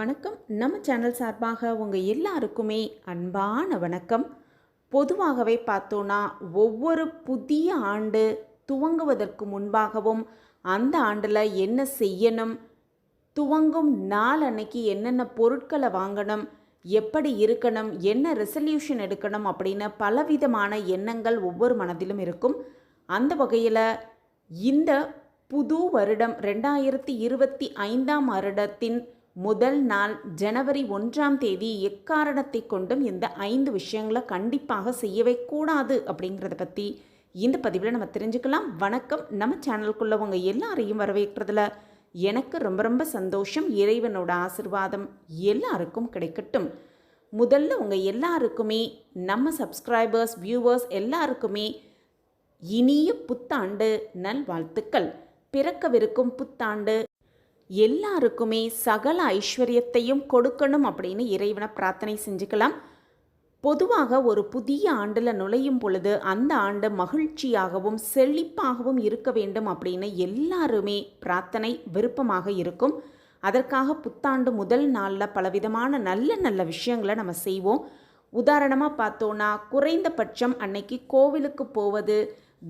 வணக்கம். நம்ம சேனல் சார்பாக உங்கள் எல்லாருக்குமே அன்பான வணக்கம். பொதுவாகவே பார்த்தோன்னா ஒவ்வொரு புதிய ஆண்டு துவங்குவதற்கு முன்பாகவும் அந்த ஆண்டில் என்ன செய்யணும் துவங்கும் நாள் அன்னைக்கு என்னென்ன பொருட்களை வாங்கணும் எப்படி இருக்கணும் என்ன ரெசல்யூஷன் எடுக்கணும் அப்படின்னு பலவிதமான எண்ணங்கள் ஒவ்வொரு மனதிலும் இருக்கும். அந்த வகையில் இந்த புது வருடம் ரெண்டாயிரத்தி இருபத்தி ஐந்தாம் வருடத்தின் முதல் நாள் ஜனவரி ஒன்றாம் தேதி எக்காரணத்தை கொண்டும் இந்த ஐந்து விஷயங்களை கண்டிப்பாக செய்யவே கூடாது அப்படிங்கிறத பற்றி இந்த பதிவில் நம்ம தெரிஞ்சுக்கலாம். வணக்கம். நம்ம சேனலுக்குள்ளவங்க எல்லாரையும் வரவேற்கிறதுல எனக்கு ரொம்ப ரொம்ப சந்தோஷம். இறைவனோட ஆசிர்வாதம் எல்லாருக்கும் கிடைக்கட்டும். முதல்ல உங்கள் எல்லாருக்குமே நம்ம சப்ஸ்கிரைபர்ஸ் வியூவர்ஸ் எல்லாருக்குமே இனிய புத்தாண்டு நல்வாழ்த்துக்கள். பிறக்கவிருக்கும் புத்தாண்டு எல்லாருக்குமே சகல ஐஸ்வர்யத்தையும் கொடுக்கணும் அப்படின்னு இறைவனை பிரார்த்தனை செஞ்சுக்கலாம். பொதுவாக ஒரு புதிய ஆண்டில் நுழையும் பொழுது அந்த ஆண்டு மகிழ்ச்சியாகவும் செழிப்பாகவும் இருக்க வேண்டும் அப்படின்னு எல்லாருமே பிரார்த்தனை விருப்பமாக இருக்கும். அதற்காக புத்தாண்டு முதல் நாளில் பலவிதமான நல்ல நல்ல விஷயங்களை நம்ம செய்வோம். உதாரணமாக பார்த்தோன்னா குறைந்தபட்சம் அன்னைக்கு கோவிலுக்கு போவது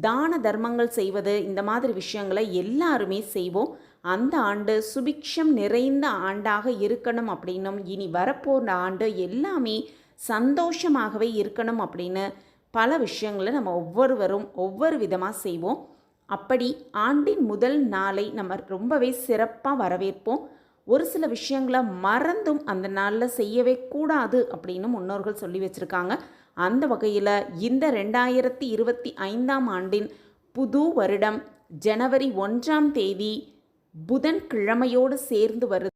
தான தர்மங்கள் செய்வது இந்த மாதிரி விஷயங்களை எல்லாருமே செய்வோம். அந்த ஆண்டு சுபிக்ஷம் நிறைந்த ஆண்டாக இருக்கணும் அப்படின்னும் இனி வரப்போகிற ஆண்டு எல்லாமே சந்தோஷமாகவே இருக்கணும் அப்படின்னு பல விஷயங்களை நம்ம ஒவ்வொருவரும் ஒவ்வொரு விதமாக செய்வோம். அப்படி ஆண்டின் முதல் நாளை நம்ம ரொம்பவே சிறப்பாக வரவேற்போம். ஒரு சில விஷயங்களை மறந்தும் அந்த நாளில் செய்யவே கூடாது அப்படின்னு முன்னோர்கள் சொல்லி வச்சுருக்காங்க. அந்த வகையில் இந்த ரெண்டாயிரத்தி இருபத்தி ஐந்தாம் ஆண்டின் புது வருடம் ஜனவரி ஒன்றாம் தேதி புதன் கிழமையோடு சேர்ந்து வருது.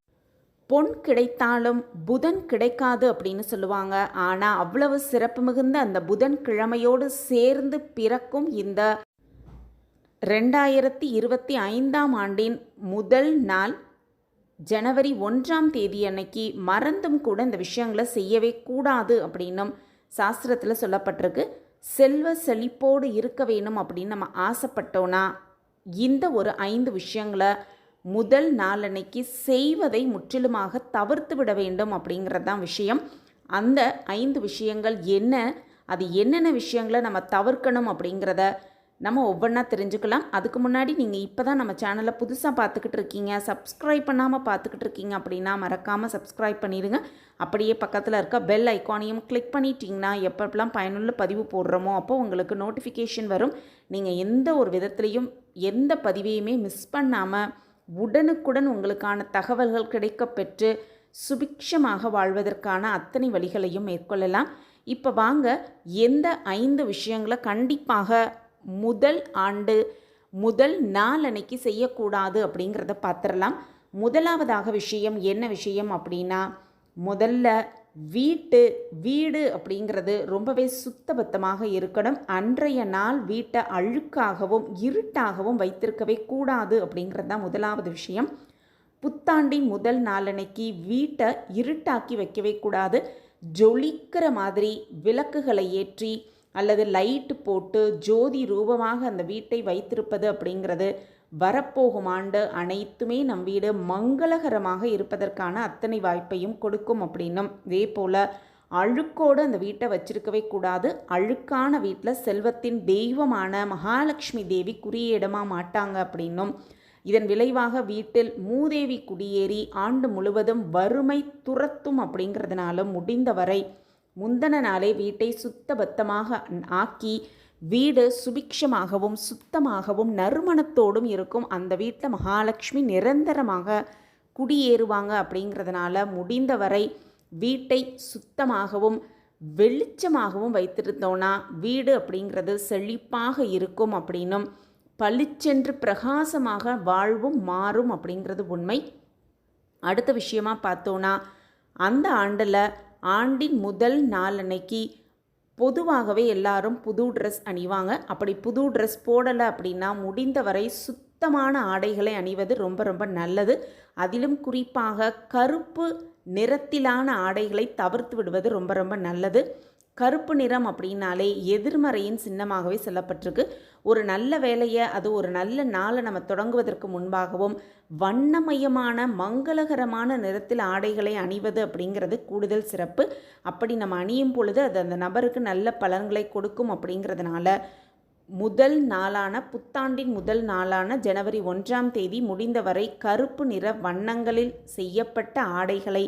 பொன் கிடைத்தாலும் புதன் கிடைக்காது அப்படின்னு சொல்லுவாங்க. ஆனால் அவ்வளவு சிறப்பு மிகுந்த அந்த புதன் கிழமையோடு சேர்ந்து பிறக்கும் இந்த ரெண்டாயிரத்தி இருபத்தி ஐந்தாம் ஆண்டின் முதல் நாள் ஜனவரி ஒன்றாம் தேதி அன்னைக்கு மறந்தும் கூட இந்த விஷயங்களை செய்யவே கூடாது அப்படின்னும் சாஸ்திரத்தில் சொல்லப்பட்டிருக்கு. செல்வ செழிப்போடு இருக்க வேணும் அப்படின்னு நம்ம ஆசைப்பட்டோன்னா இந்த ஒரு ஐந்து விஷயங்களை முதல் நாளன்னைக்கு செய்வதை முற்றிலுமாக தவிர்த்து விட வேண்டும் அப்படிங்கிறது தான் விஷயம். அந்த ஐந்து விஷயங்கள் என்ன? அது என்னென்ன விஷயங்களை நம்ம தவிர்க்கணும் அப்படிங்கிறத நம்ம ஒவ்வொன்றா தெரிஞ்சுக்கலாம். அதுக்கு முன்னாடி நீங்கள் இப்போ தான் நம்ம சேனலை புதுசாக பார்த்துக்கிட்டு இருக்கீங்க சப்ஸ்கிரைப் பண்ணாமல் பார்த்துக்கிட்டு இருக்கீங்க அப்படின்னா மறக்காமல் சப்ஸ்கிரைப் பண்ணிடுங்க. அப்படியே பக்கத்தில் இருக்க பெல் ஐக்கானையும் கிளிக் பண்ணிட்டீங்கன்னா எப்பப்பெல்லாம் பயனுள்ள பதிவு போடுறோமோ அப்போ உங்களுக்கு நோட்டிஃபிகேஷன் வரும். நீங்கள் எந்த ஒரு விதத்துலேயும் எந்த பதிவையுமே மிஸ் பண்ணாமல் உடனுக்குடன் உங்களுக்கான தகவல்கள் கிடைக்கப்பெற்று சுபிக்ஷமாக வாழ்வதற்கான அத்தனை வழிகளையும் மேற்கொள்ளலாம். இப்போ வாங்க எந்த ஐந்து விஷயங்களை கண்டிப்பாக முதல் ஆண்டு முதல் நாளன்னைக்கு செய்யக்கூடாது அப்படிங்கிறத பார்த்துடலாம். முதலாவதாக விஷயம் என்ன விஷயம் அப்படின்னா முதல்ல வீட்டு வீடு அப்படிங்கிறது ரொம்பவே சுத்தபத்தமாக இருக்கணும். அன்றைய நாள் வீட்டை அழுக்காகவும் இருட்டாகவும் வைத்திருக்கவே கூடாது அப்படிங்கிறது தான் முதலாவது விஷயம். புத்தாண்டின் முதல் நாளன்னைக்கு வீட்டை இருட்டாக்கி வைக்கவே கூடாது. ஜொலிக்கிற மாதிரி விளக்குகளை ஏற்றி அல்லது லைட்டு போட்டு ஜோதி ரூபமாக அந்த வீட்டை வைத்திருப்பது அப்படிங்கிறது வரப்போகும் ஆண்டு அனைத்துமே நம் வீடு மங்களகரமாக இருப்பதற்கான அத்தனை வாய்ப்பையும் கொடுக்கும் அப்படின்னும். இதே போல் அழுக்கோடு அந்த வீட்டை வச்சிருக்கவே கூடாது. அழுக்கான வீட்டில் செல்வத்தின் தெய்வமான மகாலட்சுமி தேவி குறியிடமா மாட்டாங்க அப்படின்னும். இதன் விளைவாக வீட்டில் மூதேவி குடியேறி ஆண்டு முழுவதும் வறுமை துரத்தும் அப்படிங்கிறதுனால முடிந்தவரை முந்தன நாளே வீட்டை சுத்தபத்தமாக ஆக்கி வீடு சுபிக்ஷமாகவும் சுத்தமாகவும் நறுமணத்தோடும் இருக்கும். அந்த வீட்டில் மகாலட்சுமி நிரந்தரமாக குடியேறுவாங்க அப்படிங்கிறதுனால முடிந்தவரை வீட்டை சுத்தமாகவும் வெளிச்சமாகவும் வைத்திருந்தோன்னா வீடு அப்படிங்கிறது செழிப்பாக இருக்கும் அப்படின்னும் பளிச்சென்று பிரகாசமாக வாழ்வும் மாறும் அப்படிங்கிறது உண்மை. அடுத்த விஷயமா பார்த்தோன்னா அந்த ஆண்டில் ஆண்டின் முதல் நாள் அன்னைக்கு பொதுவாகவே எல்லாரும் புது ட்ரெஸ் அணிவாங்க. அப்படி புது ட்ரெஸ் போடலை அப்படின்னா முடிந்தவரை சுத்தமான ஆடைகளை அணிவது ரொம்ப ரொம்ப நல்லது. அதிலும் குறிப்பாக கருப்பு நிறத்திலான ஆடைகளை தவிர்த்து விடுவது ரொம்ப ரொம்ப நல்லது. கருப்பு நிறம் அப்படின்னாலே எதிர்மறையின் சின்னமாகவே சொல்லப்பட்டிருக்கு. ஒரு நல்ல வேலையை அது ஒரு நல்ல நாளை நம்ம தொடங்குவதற்கு முன்பாகவும் வண்ணமயமான மங்களகரமான நிறத்தில் ஆடைகளை அணிவது அப்படிங்கிறது கூடுதல் சிறப்பு. அப்படி நம்ம அணியும் பொழுது அது அந்த நபருக்கு நல்ல பலன்களை கொடுக்கும் அப்படிங்கிறதுனால முதல் நாளான புத்தாண்டின் முதல் நாளான ஜனவரி ஒன்றாம் தேதி முடிந்தவரை கருப்பு நிற வண்ணங்களில் செய்யப்பட்ட ஆடைகளை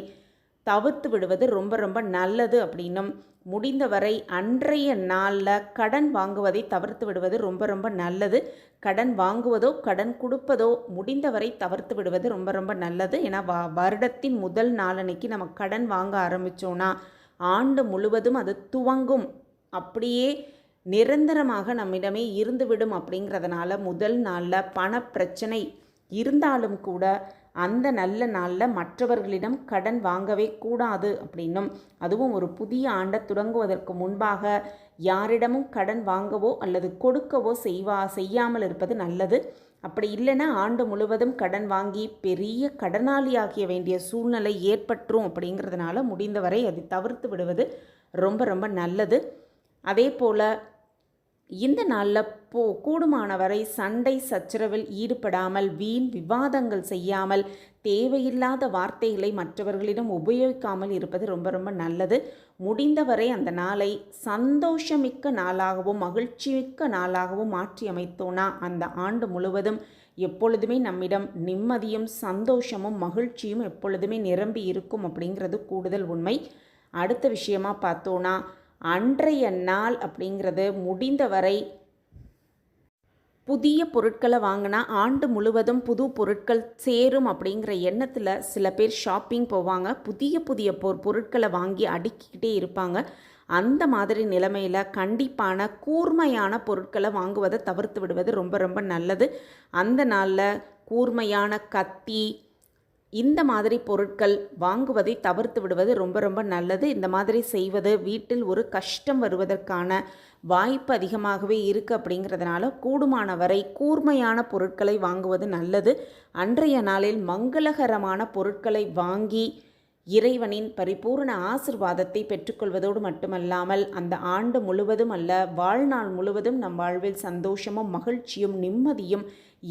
தவிர்த்து விடுவது ரொம்ப ரொம்ப நல்லது அப்படின்னும். முடிந்தவரை அன்றைய நாளில் கடன் வாங்குவதை தவிர்த்து விடுவது ரொம்ப ரொம்ப நல்லது. கடன் வாங்குவதோ கடன் கொடுப்பதோ முடிந்தவரை தவிர்த்து விடுவது ரொம்ப ரொம்ப நல்லது. ஏன்னா வ வருடத்தின் முதல் நாளன்னைக்கு நம்ம கடன் வாங்க ஆரம்பித்தோன்னா ஆண்டு முழுவதும் அது துவங்கும். அப்படியே நிரந்தரமாக நம்மிடமே இருந்துவிடும் அப்படிங்கிறதுனால முதல் நாளில் பண பிரச்சனை இருந்தாலும் கூட அந்த நல்ல நாளில் மற்றவர்களிடம் கடன் வாங்கவே கூடாது அப்படின்னும். அதுவும் ஒரு புதிய ஆண்டை தொடங்குவதற்கு முன்பாக யாரிடமும் கடன் வாங்கவோ அல்லது கொடுக்கவோ செய்வா செய்யாமல் இருப்பது நல்லது. அப்படி இல்லைன்னா ஆண்டு முழுவதும் கடன் வாங்கி பெரிய கடனாளியாகிய வேண்டிய சூழ்நிலை ஏற்பட்டுரும் அப்படிங்கிறதுனால முடிந்தவரை அதை தவிர்த்து விடுவது ரொம்ப ரொம்ப நல்லது. அதே போல் இந்த நாளில் போ கூடுமானவரை சண்டை சச்சரவில் ஈடுபடாமல் வீண் விவாதங்கள் செய்யாமல் தேவையில்லாத வார்த்தைகளை மற்றவர்களிடம் உபயோகிக்காமல் இருப்பது ரொம்ப ரொம்ப நல்லது. முடிந்தவரை அந்த நாளை சந்தோஷமிக்க நாளாகவும் மகிழ்ச்சிமிக்க நாளாகவும் மாற்றி அமைத்தோனா அந்த ஆண்டு முழுவதும் எப்பொழுதுமே நம்மிடம் நிம்மதியும் சந்தோஷமும் மகிழ்ச்சியும் எப்பொழுதுமே நிரம்பி இருக்கும் அப்படிங்கிறது கூடுதல் உண்மை. அடுத்த விஷயமா பார்த்தோன்னா அன்றைய நாள் அப்படிங்கிறது முடிந்தவரை புதிய பொருட்களை வாங்கினா ஆண்டு முழுவதும் புது பொருட்கள் சேரும் அப்படிங்கிற எண்ணத்தில் சில பேர் ஷாப்பிங் போவாங்க. புதிய புதிய பொ பொருட்களை வாங்கி அடுக்கிக்கிட்டே இருப்பாங்க. அந்த மாதிரி நிலைமையில் கண்டிப்பான கூர்மையான பொருட்களை வாங்குவதை தவிர்த்து விடுவது ரொம்ப ரொம்ப நல்லது. அந்த நாளில் கூர்மையான கத்தி இந்த மாதிரி பொருட்கள் வாங்குவதை தவிர்த்து விடுவது ரொம்ப ரொம்ப நல்லது. இந்த மாதிரி செய்வது வீட்டில் ஒரு கஷ்டம் வருவதற்கான வாய்ப்பு அதிகமாகவே இருக்குது அப்படிங்கிறதுனால கூடுமான வரை கூர்மையான பொருட்களை வாங்குவது நல்லது. அன்றைய நாளில் மங்களகரமான பொருட்களை வாங்கி இறைவனின் பரிபூர்ண ஆசிர்வாதத்தை பெற்றுக்கொள்வதோடு மட்டுமல்லாமல் அந்த ஆண்டு முழுவதும் அல்ல வாழ்நாள் முழுவதும் நம் வாழ்வில் சந்தோஷமும் மகிழ்ச்சியும் நிம்மதியும்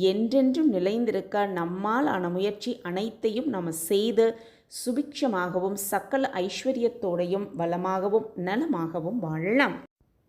என்றென்றும் நிலைந்திருக்க நம்மால் ஆன முயற்சி அனைத்தையும் நாம் செய்து சுபிக்ஷமாகவும் சக்கல ஐஸ்வர்யத்தோடையும் வளமாகவும் நலமாகவும் வாழலாம்.